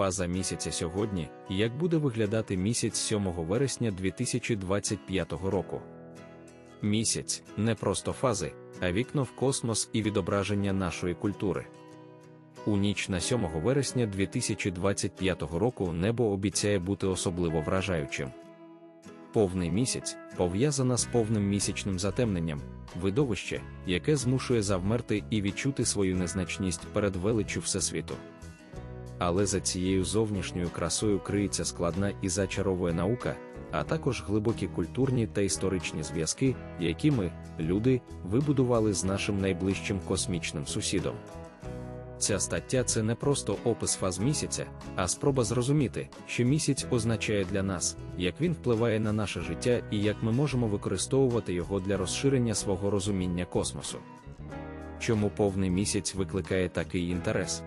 Фаза місяця сьогодні, як буде виглядати місяць 7 вересня 2025 року. Місяць не просто фази, а вікно в космос і відображення нашої культури. У ніч на 7 вересня 2025 року небо обіцяє бути особливо вражаючим. Повний місяць пов'язана з повним місячним затемненням, видовище, яке змушує завмерти і відчути свою незначність перед величчю Всесвіту. Але за цією зовнішньою красою криється складна і зачаровує наука, а також глибокі культурні та історичні зв'язки, які ми, люди, вибудували з нашим найближчим космічним сусідом. Ця стаття це не просто опис фаз місяця, а спроба зрозуміти, що місяць означає для нас, як він впливає на наше життя і як ми можемо використовувати його для розширення свого розуміння космосу. Чому повний місяць викликає такий інтерес?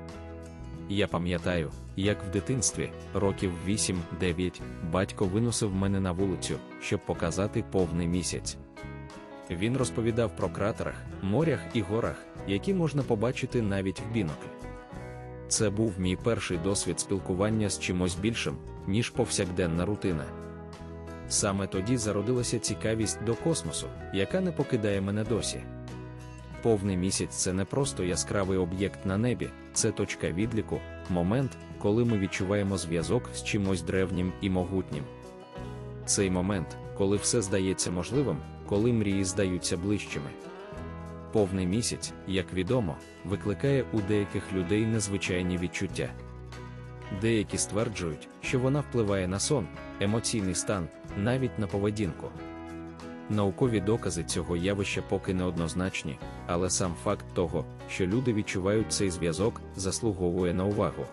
Я пам'ятаю, як в дитинстві, років 8-9, батько виносив мене на вулицю, щоб показати повний місяць. Він розповідав про кратерах, морях і горах, які можна побачити навіть в бінокль. Це був мій перший досвід спілкування з чимось більшим, ніж повсякденна рутина. Саме тоді зародилася цікавість до космосу, яка не покидає мене досі. Повний місяць це не просто яскравий об'єкт на небі, це точка відліку, момент, коли ми відчуваємо зв'язок з чимось древнім і могутнім. Цей момент, коли все здається можливим, коли мрії здаються ближчими. Повний місяць, як відомо, викликає у деяких людей незвичайні відчуття. Деякі стверджують, що вона впливає на сон, емоційний стан, навіть на поведінку. Наукові докази цього явища поки неоднозначні, але сам факт того, що люди відчувають цей зв'язок, заслуговує на увагу.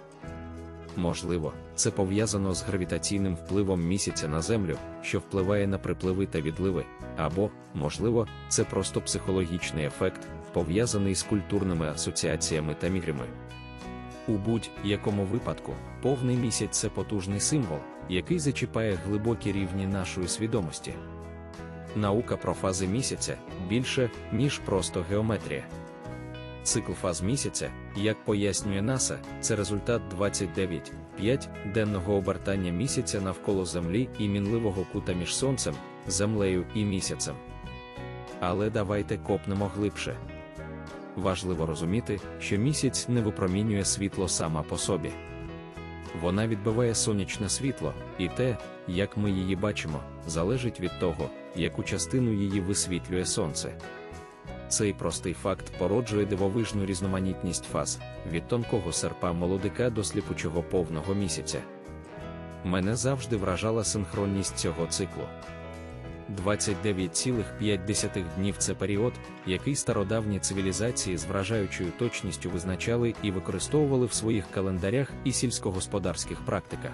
Можливо, це пов'язано з гравітаційним впливом місяця на Землю, що впливає на припливи та відливи, або, можливо, це просто психологічний ефект, пов'язаний з культурними асоціаціями та міграми. У будь-якому випадку, повний місяць це потужний символ, який зачіпає глибокі рівні нашої свідомості. Наука про фази місяця більше, ніж просто геометрія. Цикл фаз місяця, як пояснює НАСА, це результат 29,5 денного обертання місяця навколо Землі і мінливого кута між Сонцем, Землею і місяцем. Але давайте копнемо глибше. Важливо розуміти, що місяць не випромінює світло сама по собі. Вона відбиває сонячне світло, і те, як ми її бачимо, залежить від того, яку частину її висвітлює сонце. Цей простий факт породжує дивовижну різноманітність фаз від тонкого серпа молодика до сліпучого повного місяця. Мене завжди вражала синхронність цього циклу. 29,5 днів це період, який стародавні цивілізації з вражаючою точністю визначали і використовували в своїх календарях і сільськогосподарських практиках.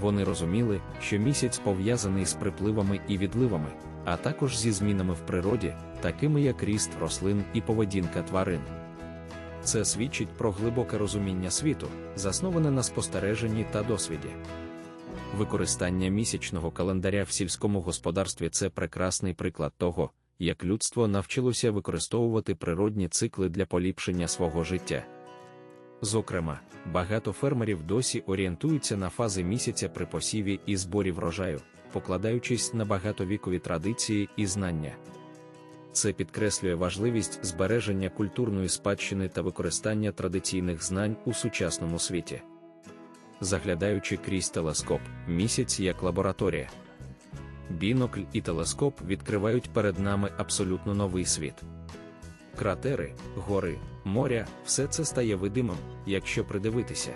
Вони розуміли, що місяць пов'язаний з припливами і відливами, а також зі змінами в природі, такими як ріст рослин і поведінка тварин. Це свідчить про глибоке розуміння світу, засноване на спостереженні та досвіді. Використання місячного календаря в сільському господарстві це прекрасний приклад того, як людство навчилося використовувати природні цикли для поліпшення свого життя. Зокрема, багато фермерів досі орієнтуються на фази місяця при посіві і зборі врожаю, покладаючись на багатовікові традиції і знання. Це підкреслює важливість збереження культурної спадщини та використання традиційних знань у сучасному світі. Заглядаючи крізь телескоп, місяць як лабораторія. Бінокль і телескоп відкривають перед нами абсолютно новий світ. Кратери, гори, моря все це стає видимим, якщо придивитися.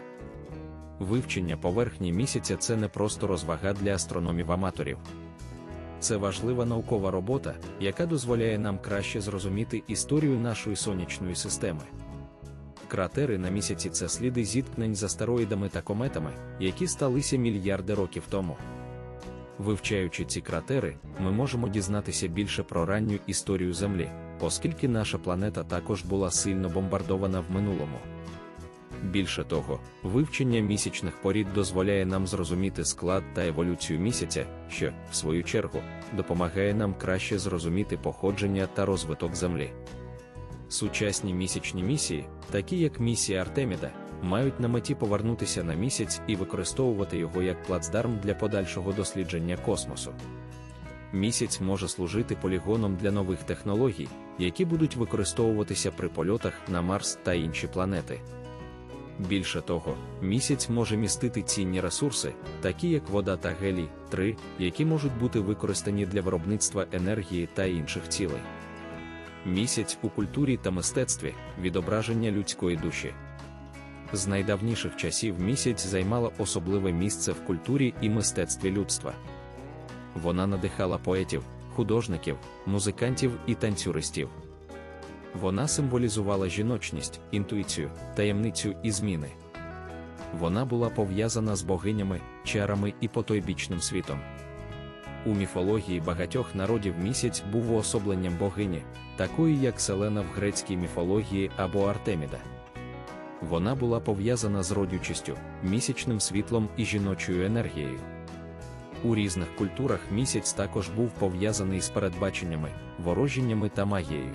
Вивчення поверхні місяця це не просто розвага для астрономів-аматорів. Це важлива наукова робота, яка дозволяє нам краще зрозуміти історію нашої сонячної системи. Кратери на місяці це сліди зіткнень з астероїдами та кометами, які сталися мільярди років тому. Вивчаючи ці кратери, ми можемо дізнатися більше про ранню історію Землі, оскільки наша планета також була сильно бомбардована в минулому. Більше того, вивчення місячних порід дозволяє нам зрозуміти склад та еволюцію місяця, що, в свою чергу, допомагає нам краще зрозуміти походження та розвиток Землі. Сучасні місячні місії, такі як місія Артеміда, мають на меті повернутися на місяць і використовувати його як плацдарм для подальшого дослідження космосу. Місяць може служити полігоном для нових технологій, які будуть використовуватися при польотах на Марс та інші планети. Більше того, місяць може містити цінні ресурси, такі як вода та гелій, 3, які можуть бути використані для виробництва енергії та інших цілей. Місяць у культурі та мистецтві відображення людської душі. З найдавніших часів місяць займала особливе місце в культурі і мистецтві людства. Вона надихала поетів, художників, музикантів і танцюристів. Вона символізувала жіночність, інтуїцію, таємницю і зміни. Вона була пов'язана з богинями, чарами і потойбічним світом. У міфології багатьох народів місяць був уособленням богині, такої як Селена в грецькій міфології або Артеміда. Вона була пов'язана з родючістю, місячним світлом і жіночою енергією. У різних культурах місяць також був пов'язаний з передбаченнями, ворожіннями та магією.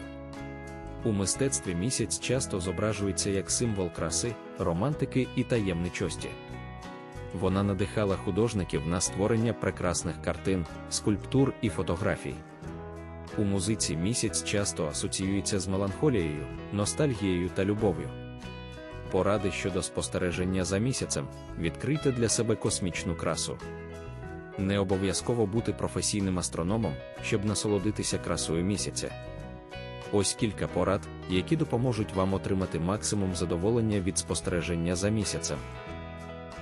У мистецтві місяць часто зображується як символ краси, романтики і таємничості. Вона надихала художників на створення прекрасних картин, скульптур і фотографій. У музиці місяць часто асоціюється з меланхолією, ностальгією та любов'ю. Поради щодо спостереження за місяцем відкрийте для себе космічну красу. Не обов'язково бути професійним астрономом, щоб насолодитися красою місяця. Ось кілька порад, які допоможуть вам отримати максимум задоволення від спостереження за місяцем.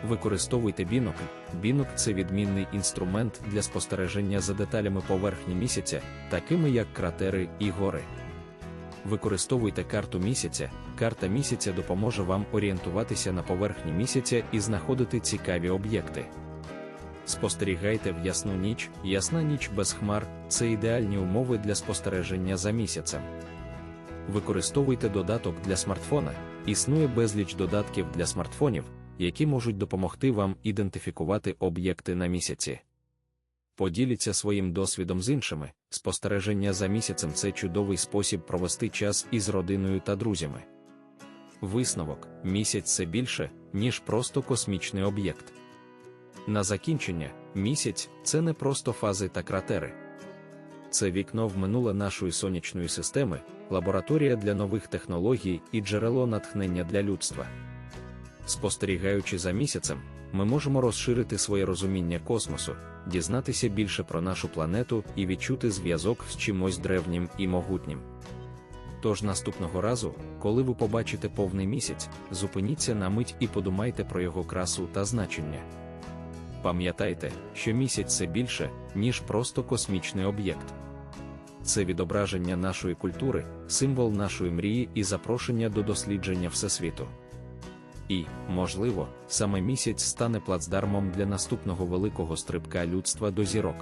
Використовуйте бінокль. Бінокль це відмінний інструмент для спостереження за деталями поверхні місяця, такими як кратери і гори. Використовуйте карту місяця. Карта місяця допоможе вам орієнтуватися на поверхні місяця і знаходити цікаві об'єкти. Спостерігайте в ясну ніч, ясна ніч без хмар це ідеальні умови для спостереження за місяцем. Використовуйте додаток для смартфона. Існує безліч додатків для смартфонів, які можуть допомогти вам ідентифікувати об'єкти на місяці. Поділіться своїм досвідом з іншими. Спостереження за місяцем це чудовий спосіб провести час із родиною та друзями. Висновок місяць це більше, ніж просто космічний об'єкт. На закінчення, місяць це не просто фази та кратери. Це вікно в минуле нашої сонячної системи, лабораторія для нових технологій і джерело натхнення для людства. Спостерігаючи за місяцем, ми можемо розширити своє розуміння космосу, дізнатися більше про нашу планету і відчути зв'язок з чимось древнім і могутнім. Тож наступного разу, коли ви побачите повний місяць, зупиніться на мить і подумайте про його красу та значення. Пам'ятайте, що місяць це більше, ніж просто космічний об'єкт. Це відображення нашої культури, символ нашої мрії і запрошення до дослідження Всесвіту. І, можливо, саме місяць стане плацдармом для наступного великого стрибка людства до зірок.